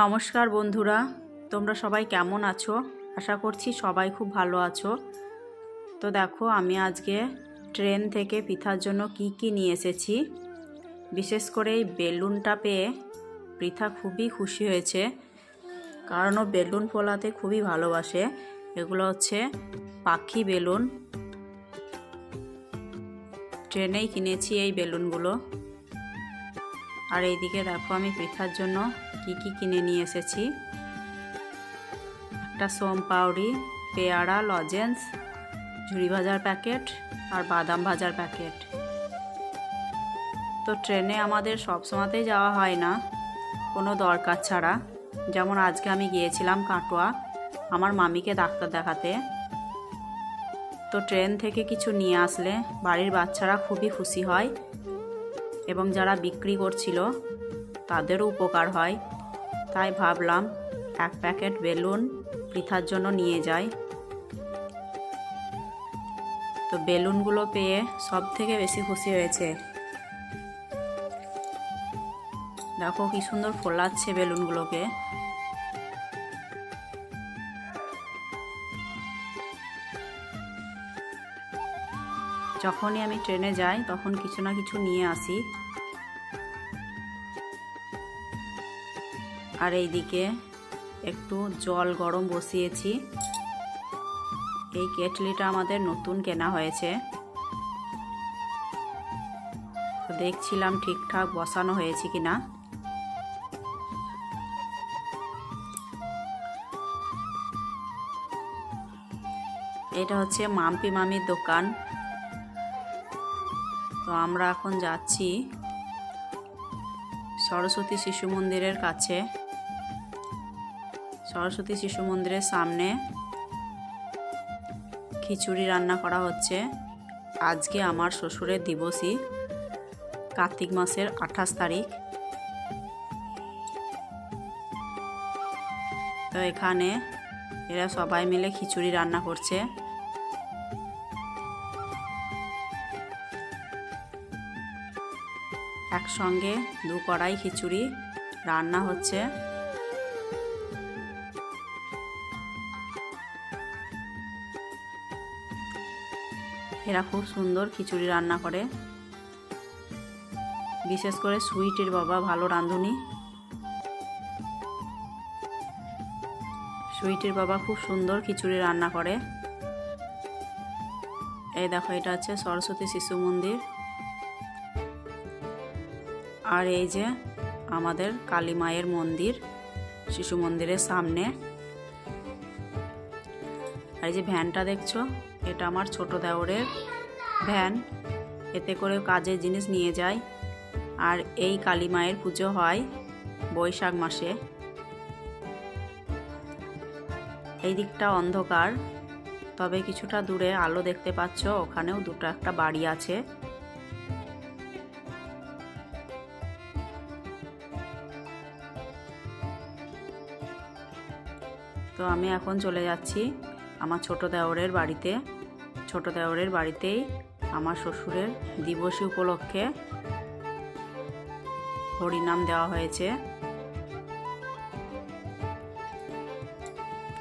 নমস্কার বন্ধুরা, তোমরা সবাই কেমন আছো? আশা করছি সবাই খুব ভালো আছো। তো দেখো, আমি আজকে ট্রেন থেকে পৃথার জন্য কি কি নিয়ে এসেছি। বিশেষ করে এই বেলুনটা পেয়ে পৃথা খুবই খুশি হয়েছে, কারণ ও বেলুন ফোলাতে খুবই ভালোবাসে। এগুলো হচ্ছে পাখি বেলুন। ট্রেনেই কিনেছি এই বেলুনগুলো। আর এইদিকে দেখো, আমি পৃথার জন্য কি কি কিনে নিয়ে এসেছি? একটা সোম পাউরি, পেয়ারা, লজেন্স ঝুড়ি ভাজার প্যাকেট আর বাদাম ভাজার প্যাকেট। তো ট্রেনে আমাদের সব সময়তেই যাওয়া হয় না, কোনো দরকার ছাড়া। যেমন আজকে আমি গিয়েছিলাম কাটোয়া, আমার মামিকে ডাক্তার দেখাতে। তো ট্রেন থেকে কিছু নিয়ে আসলে বাড়ির বাচ্চারা খুবই খুশি হয় এবং যারা বিক্রি করছিল, তাদেরও উপকার হয়। তাই ভাবলাম, এক প্যাকেট বেলুন পৃথার জন্য নিয়ে যাই। তো বেলুনগুলো পেয়ে সব থেকে বেশি খুশি হয়েছে। দেখো কি সুন্দর ফোলাচ্ছে বেলুনগুলোকে। যখনই আমি ট্রেনে যাই, তখন কিছু না কিছু নিয়ে আসি। আর এইদিকে একটু জল গরম বসিয়েছি। এই কেটলিটা আমাদের নতুন কেনা হয়েছে। দেখছিলাম ঠিকঠাক বসানো হয়েছে কিনা। এটা হচ্ছে মাম্পি মামির দোকান। তো আমরা এখন যাচ্ছি সরস্বতী শিশু মন্দিরের কাছে। সরস্বতী শিশু মন্দিরের সামনে খিচুড়ি রান্না করা হচ্ছে। আজকে আমার শ্বশুরের দিবসই, কার্তিক মাসের আঠাশ তারিখ। তো এখানে এরা সবাই মিলে খিচুড়ি রান্না করছে। একসঙ্গে দু কড়াই খিচুড়ি রান্না হচ্ছে। এরা খুব সুন্দর খিচুড়ি রান্না করে। বিশেষ করে সুইটের বাবা, ভালো রাঁধুনি। সুইটের বাবা খুব সুন্দর খিচুড়ি রান্না করে। এই দেখো, এটা হচ্ছে সরস্বতী শিশু মন্দির। আর এই যে আমাদের কালী মায়ের মন্দির, শিশু মন্দিরের সামনে। আর এই যে ভ্যানটা দেখছ, এটা আমার ছোট দেওরের ভ্যান। এতে করে কাজের জিনিস নিয়ে যায় আর এই কালী মায়ের পুজো হয় বৈশাখ মাসে। এই দিকটা অন্ধকার, তবে কিছুটা দূরে আলো দেখতে পাচ্ছ, ওখানেও দুটো একটা বাড়ি আছে। তো আমি এখন চলে যাচ্ছি। আমার ছোট দেওরের বাড়িতে, ছোট দেওরের বাড়িতেই আমার শ্বশুরের দিবসী উপলক্ষে হরিনাম দেওয়া হয়েছে।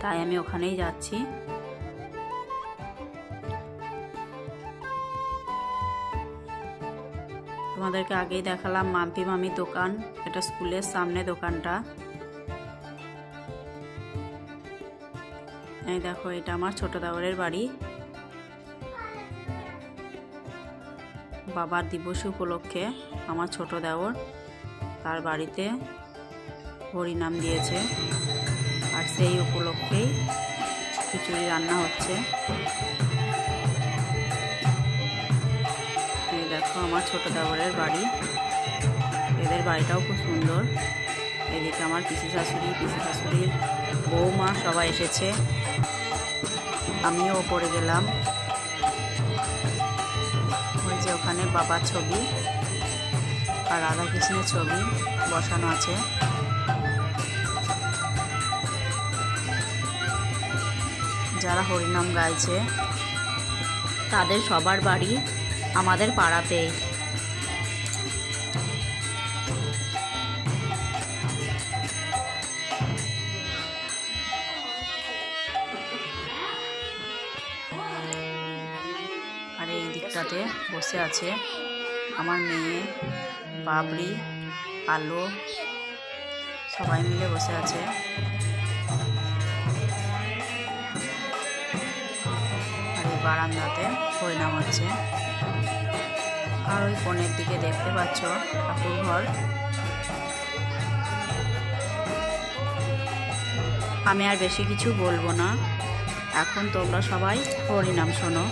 তাই আমি ওখানেই যাচ্ছি। তোমাদেরকে আগেই দেখালাম মাম্পি মামি দোকান, এটা স্কুলের সামনে দোকানটা। এই দেখো, এটা আমার ছোট দেওরের বাড়ি। বাবার দিবস উপলক্ষে আমার ছোট দেওর তার বাড়িতে হরিনাম দিয়েছে আর সেই উপলক্ষেই খিচুড়ি রান্না হচ্ছে। এই দেখো, আমার ছোট দেওরের বাড়ি। এদের বাড়িটাও খুব সুন্দর। এদিকে আমার পিসি শাশুড়ি, পিসি শাশুড়ির বৌমা সবাই এসেছে। আমিও ওপরে গেলাম। ওই যে ওখানে বাবার ছবি আর রাধাকৃষ্ণের ছবি বসানো আছে। যারা হরিনাম গাইছে, তাদের সবার বাড়ি আমাদের পাড়াতেই। বারান্দাতে বসে আছে। আমার মেয়ে, বাবরি, আলো, সবাই মিলে বসে আছে। আর এই বারান্দাতে হরিনাম হচ্ছে। আর ওই কোণের দিকে দেখতে পাচ্ছ ঠাকুর ঘর। আমি আর বেশি কিছু বলব না। এখন তোমরা সবাই হরিনাম শোনো।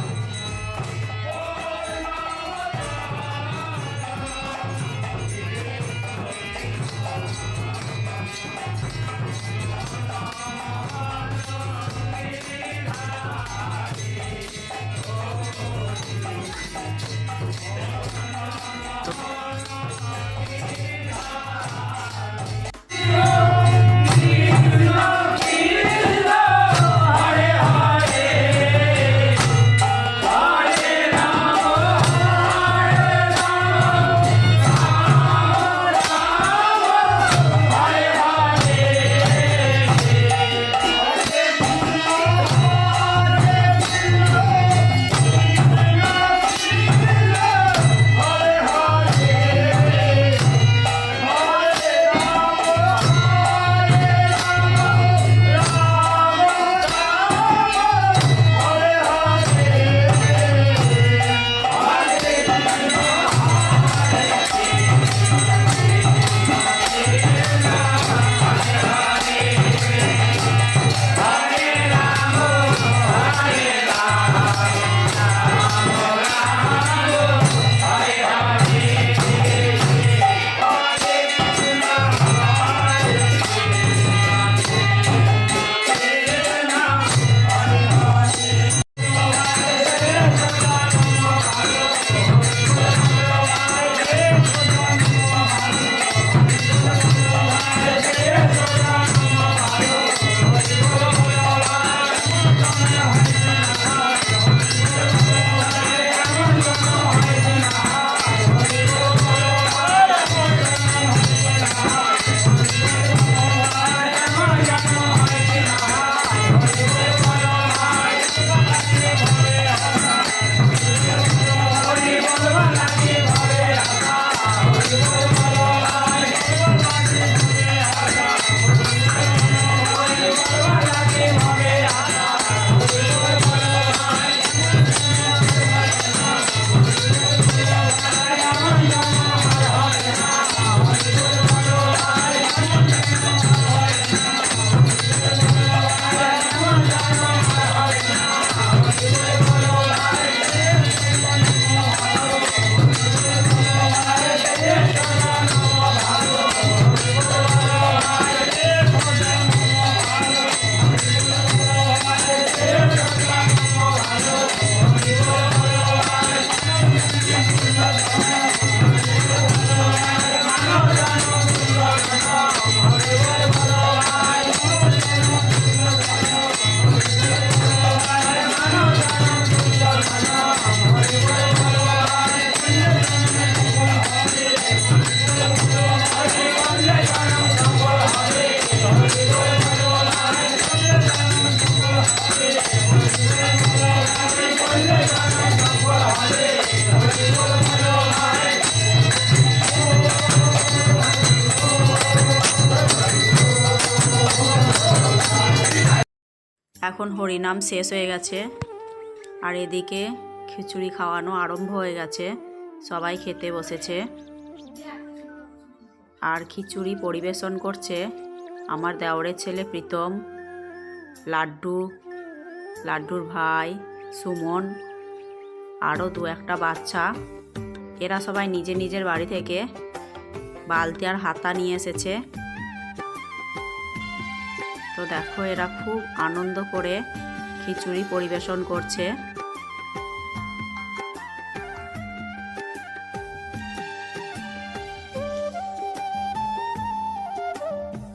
এখন হরিনাম শেষ হয়ে গেছে। আর এদিকে খিচুড়ি খাওয়ানো আরম্ভ হয়ে গেছে। সবাই খেতে বসেছে। আর খিচুড়ি পরিবেশন করছে আমার দেওরের ছেলে প্রীতম, লাড্ডু, লাড্ডুর ভাই, সুমন, আরও দু একটা বাচ্চা। এরা সবাই নিজে নিজের বাড়ি থেকে বালতি আর হাতা নিয়ে এসেছে। তো দেখো এরা খুব আনন্দ করে খিচুড়ি পরিবেশন করছে।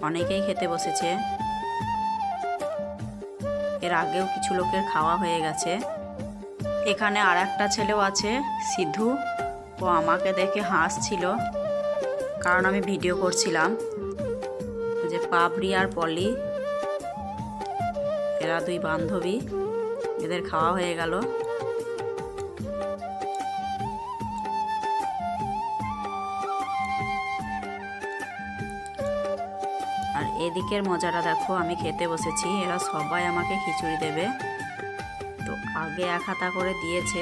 অনেকেই খেতে বসেছে। এর আগেও কিছু লোকের খাওয়া হয়ে গেছে। এখানে আর একটা ছেলেও আছে, সিধু। ও আমাকে দেখে হাসছিল, কারণ আমি ভিডিও করছিলাম যে পাবড়ি আর পলি এরা দুই বান্ধবী। এদের খাওয়া হয়ে গেল। আর এদিকের মজাটা দেখো, আমি খেতে বসেছি। এরা সবাই আমাকে খিচুড়ি দেবে। তো আগে এক হাতা করে দিয়েছে,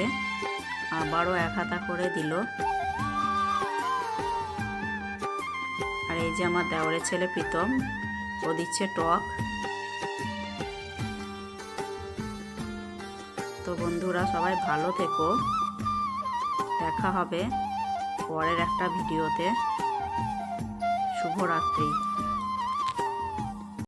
আবারও এক হাতা করে দিল। আর এই যে আমার দেওয়ারের ছেলে প্রীতম, ও দিচ্ছে টক। তো বন্ধুরা সবাই ভালো থেকো। দেখা হবে পরের একটা ভিডিওতে। শুভরাত্রি।